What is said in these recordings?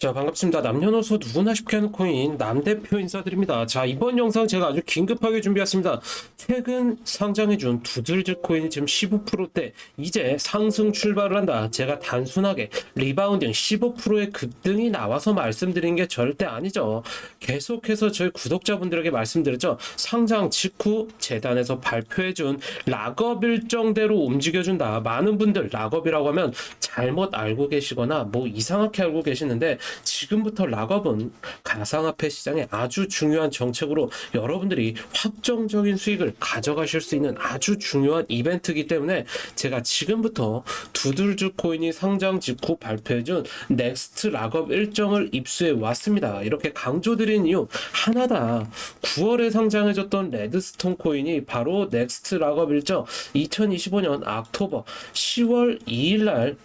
자, 반갑습니다. 남녀노소 누구나 쉽게 하는 코인 남대표 인사드립니다. 자, 이번 영상 제가 아주 긴급하게 준비했습니다. 최근 상장해준 두들즈 코인이 지금 15%대 이제 상승 출발을 한다. 제가 단순하게 리바운딩 15%의 급등이 나와서 말씀드린 게 절대 아니죠. 계속해서 저희 구독자분들에게 말씀드렸죠. 상장 직후 재단에서 발표해준 락업 일정대로 움직여준다. 많은 분들 락업이라고 하면 잘못 알고 계시거나 뭐 이상하게 알고 계시는데 지금부터 락업은 가상화폐 시장에 아주 중요한 정책으로 여러분들이 확정적인 수익을 가져가실 수 있는 아주 중요한 이벤트이기 때문에 제가 지금부터 두들즈 코인이 상장 직후 발표해준 넥스트 락업 일정을 입수해 왔습니다. 이렇게 강조드린 이유 하나다. 9월에 상장해졌던 레드스톤 코인이 바로 넥스트 락업 일정 2025년 옥토버 10월 2일 날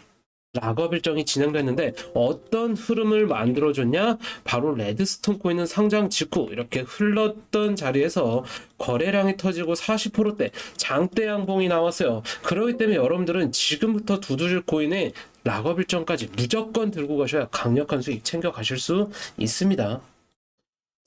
락업 일정이 진행됐는데 어떤 흐름을 만들어줬냐? 바로 레드스톤 코인은 상장 직후 이렇게 흘렀던 자리에서 거래량이 터지고 40%대 장대 양봉이 나왔어요. 그렇기 때문에 여러분들은 지금부터 두드릴 코인의 락업 일정까지 무조건 들고 가셔야 강력한 수익 챙겨 가실 수 있습니다.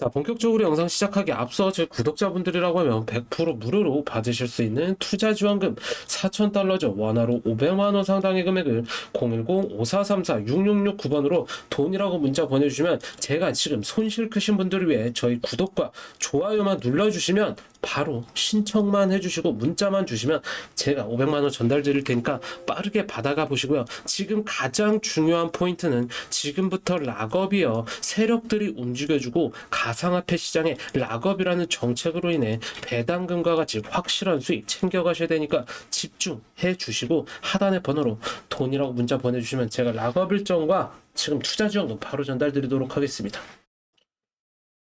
자, 본격적으로 영상 시작하기 앞서 제 구독자분들이라고 하면 100% 무료로 받으실 수 있는 투자 지원금 4,000달러죠. 원화로 500만원 상당의 금액을 010-5434-6669번으로 돈이라고 문자 보내주시면 제가 지금 손실 크신 분들을 위해 저희 구독과 좋아요만 눌러주시면 바로 신청만 해주시고 문자만 주시면 제가 500만 원 전달 드릴 테니까 빠르게 받아가 보시고요. 지금 가장 중요한 포인트는 지금부터 락업이요. 세력들이 움직여주고 가상화폐 시장에 락업이라는 정책으로 인해 배당금과 같이 확실한 수익 챙겨가셔야 되니까 집중해 주시고 하단의 번호로 돈이라고 문자 보내주시면 제가 락업 일정과 지금 투자 지원금 바로 전달 드리도록 하겠습니다.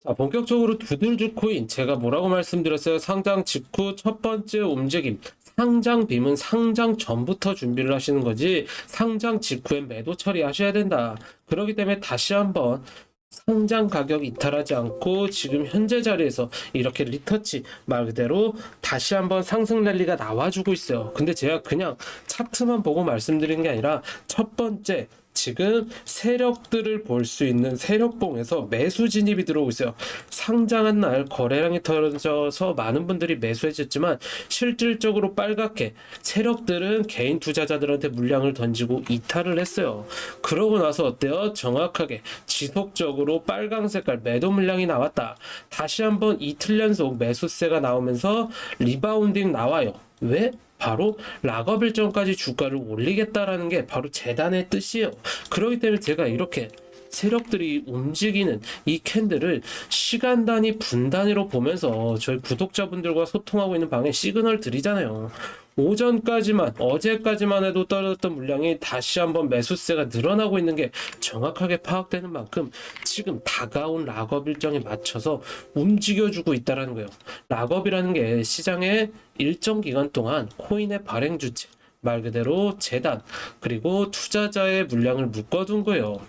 자, 본격적으로 두들주 코인 제가 뭐라고 말씀드렸어요? 상장 직후 첫 번째 움직임. 상장 빔은 상장 전부터 준비를 하시는 거지 상장 직후엔 매도 처리하셔야 된다. 그렇기 때문에 다시 한번 상장 가격 이탈하지 않고 지금 현재 자리에서 이렇게 리터치 말 그대로 다시 한번 상승 랠리가 나와주고 있어요. 근데 제가 그냥 차트만 보고 말씀드린 게 아니라 첫 번째 지금 세력들을 볼 수 있는 세력봉에서 매수 진입이 들어오고 있어요. 상장한 날 거래량이 터져서 많은 분들이 매수해줬지만 실질적으로 빨갛게 세력들은 개인 투자자들한테 물량을 던지고 이탈을 했어요. 그러고 나서 어때요? 정확하게 지속적으로 빨강 색깔 매도 물량이 나왔다. 다시 한번 이틀 연속 매수세가 나오면서 리바운딩 나와요. 왜? 바로 락업 일정까지 주가를 올리겠다라는 게 바로 재단의 뜻이에요. 그렇기 때문에 제가 이렇게 세력들이 움직이는 이 캔들을 시간 단위, 분 단위로 보면서 저희 구독자분들과 소통하고 있는 방에 시그널 드리잖아요. 오전까지만, 어제까지만 해도 떨어졌던 물량이 다시 한번 매수세가 늘어나고 있는 게 정확하게 파악되는 만큼 지금 다가온 락업 일정에 맞춰서 움직여주고 있다라는 거예요. 락업이라는 게 시장의 일정 기간 동안 코인의 발행 주체, 말 그대로 재단, 그리고 투자자의 물량을 묶어둔 거예요.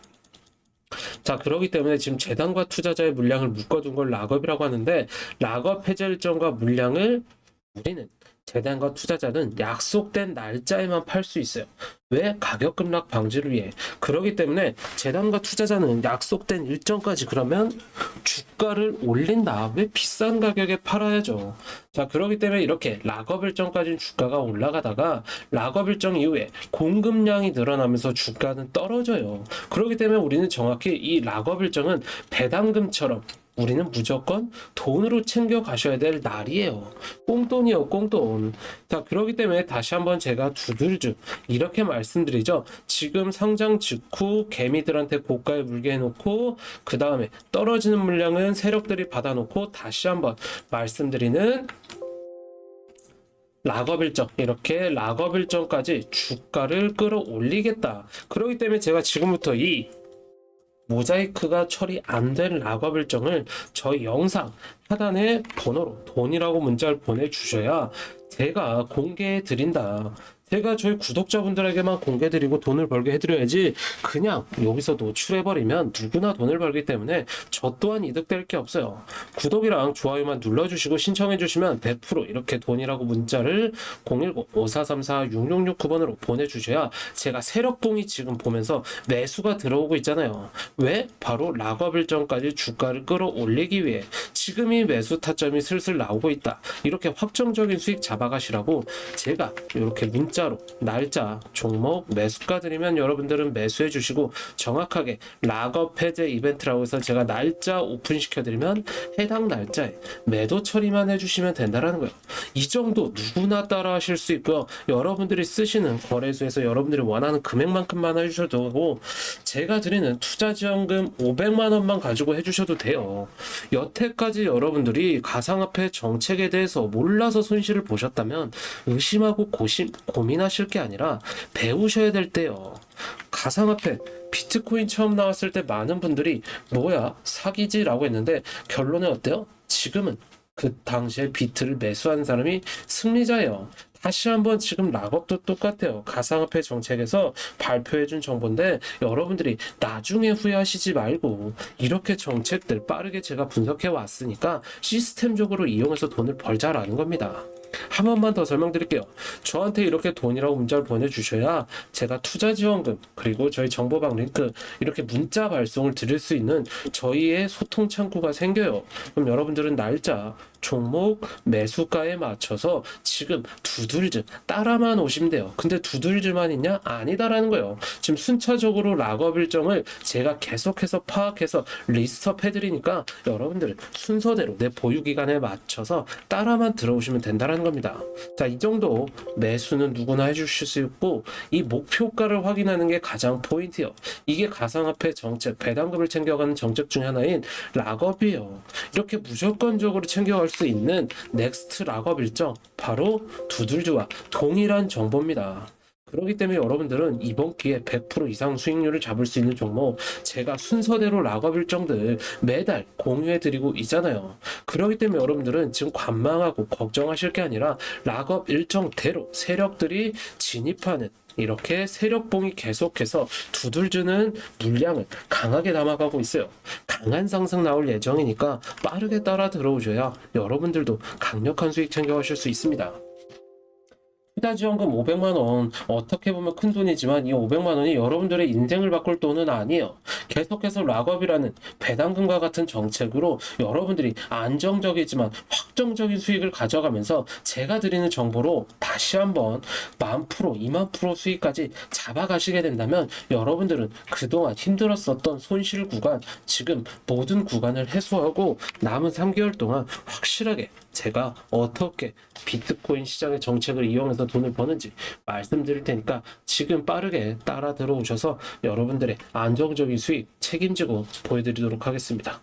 자, 그러기 때문에 지금 재단과 투자자의 물량을 묶어둔 걸 락업이라고 하는데, 락업 해제 일정과 물량을 우리는 재단과 투자자는 약속된 날짜에만 팔 수 있어요. 왜? 가격 급락 방지를 위해. 그러기 때문에 재단과 투자자는 약속된 일정까지 그러면 주가를 올린다. 왜 비싼 가격에 팔아야죠. 자, 그러기 때문에 이렇게 락업 일정까지는 주가가 올라가다가 락업 일정 이후에 공급량이 늘어나면서 주가는 떨어져요. 그러기 때문에 우리는 정확히 이 락업 일정은 배당금처럼 우리는 무조건 돈으로 챙겨 가셔야 될 날이에요. 꽁돈이요, 꽁돈. 자, 그러기 때문에 다시 한번 제가 두들주 이렇게 말씀드리죠. 지금 상장 직후 개미들한테 고가에 물게 해놓고 그 다음에 떨어지는 물량은 세력들이 받아놓고 다시 한번 말씀드리는 락업 일정 이렇게 락업 일정까지 주가를 끌어올리겠다. 그렇기 때문에 제가 지금부터 이 모자이크가 처리 안 된 락업 일정을 저희 영상 하단에 번호로 돈이라고 문자를 보내주셔야 제가 공개해 드린다. 제가 저희 구독자분들에게만 공개드리고 돈을 벌게 해드려야지 그냥 여기서 노출해버리면 누구나 돈을 벌기 때문에 저 또한 이득될 게 없어요. 구독이랑 좋아요만 눌러주시고 신청해주시면 100% 이렇게 돈이라고 문자를 010-5434-6669번으로 보내주셔야 제가 세력봉이 지금 보면서 매수가 들어오고 있잖아요. 왜? 바로 락업 일정까지 주가를 끌어올리기 위해 지금이 매수 타점이 슬슬 나오고 있다. 이렇게 확정적인 수익 잡아가시라고 제가 이렇게 문자로 날짜, 종목, 매수가 드리면 여러분들은 매수해 주시고 정확하게 락업 해제 이벤트라고 해서 제가 날짜 오픈시켜 드리면 해당 날짜에 매도 처리만 해주시면 된다라는 거예요. 이 정도 누구나 따라 하실 수 있고요. 여러분들이 쓰시는 거래소에서 여러분들이 원하는 금액만큼만 해주셔도 되고 제가 드리는 투자 지원금 500만 원만 가지고 해주셔도 돼요. 여태까지 여러분들이 가상화폐 정책에 대해서 몰라서 손실을 보셨다면 의심하고 고심, 고민하실 게 아니라 배우셔야 될 때요. 가상화폐 비트코인 처음 나왔을 때 많은 분들이 뭐야 사기지라고 했는데 결론은 어때요? 지금은 그 당시에 비트를 매수한 사람이 승리자예요. 다시 한번 지금 락업도 똑같아요. 가상화폐 정책에서 발표해준 정보인데 여러분들이 나중에 후회하시지 말고 이렇게 정책들 빠르게 제가 분석해 왔으니까 시스템적으로 이용해서 돈을 벌자라는 겁니다. 한 번만 더 설명드릴게요. 저한테 이렇게 돈이라고 문자를 보내주셔야 제가 투자 지원금 그리고 저희 정보방 링크 이렇게 문자 발송을 드릴 수 있는 저희의 소통 창구가 생겨요. 그럼 여러분들은 날짜, 종목, 매수가에 맞춰서 지금 두들즈 따라만 오시면 돼요. 근데 두들즈만 있냐? 아니다라는 거예요. 지금 순차적으로 락업 일정을 제가 계속해서 파악해서 리스트업 해드리니까 여러분들은 순서대로 내 보유 기간에 맞춰서 따라만 들어오시면 된다라는 겁니다. 자, 이 정도 매수는 누구나 해주실 수 있고 이 목표가를 확인하는 게 가장 포인트예요. 이게 가상화폐 정책, 배당금을 챙겨가는 정책 중에 하나인 락업이에요. 이렇게 무조건적으로 챙겨갈 수 있는 넥스트 락업 일정 바로 두들즈와 동일한 정보입니다. 그렇기 때문에 여러분들은 이번 기회에 100% 이상 수익률을 잡을 수 있는 종목 제가 순서대로 락업 일정들 매달 공유해드리고 있잖아요. 그렇기 때문에 여러분들은 지금 관망하고 걱정하실 게 아니라 락업 일정대로 세력들이 진입하는 이렇게 세력봉이 계속해서 두들주는 물량을 강하게 담아가고 있어요. 강한 상승 나올 예정이니까 빠르게 따라 들어오셔야 여러분들도 강력한 수익 챙겨가실 수 있습니다. 투자 지원금 500만 원 어떻게 보면 큰 돈이지만 이 500만 원이 여러분들의 인생을 바꿀 돈은 아니에요. 계속해서 락업이라는 배당금과 같은 정책으로 여러분들이 안정적이지만 확정적인 수익을 가져가면서 제가 드리는 정보로 다시 한번 만 프로, 2만 프로 수익까지 잡아가시게 된다면 여러분들은 그동안 힘들었었던 손실 구간 지금 모든 구간을 해소하고 남은 3개월 동안 확실하게 제가 어떻게 비트코인 시장의 정책을 이용해서 돈을 버는지 말씀드릴 테니까 지금 빠르게 따라 들어오셔서 여러분들의 안정적인 수익 책임지고 보여드리도록 하겠습니다.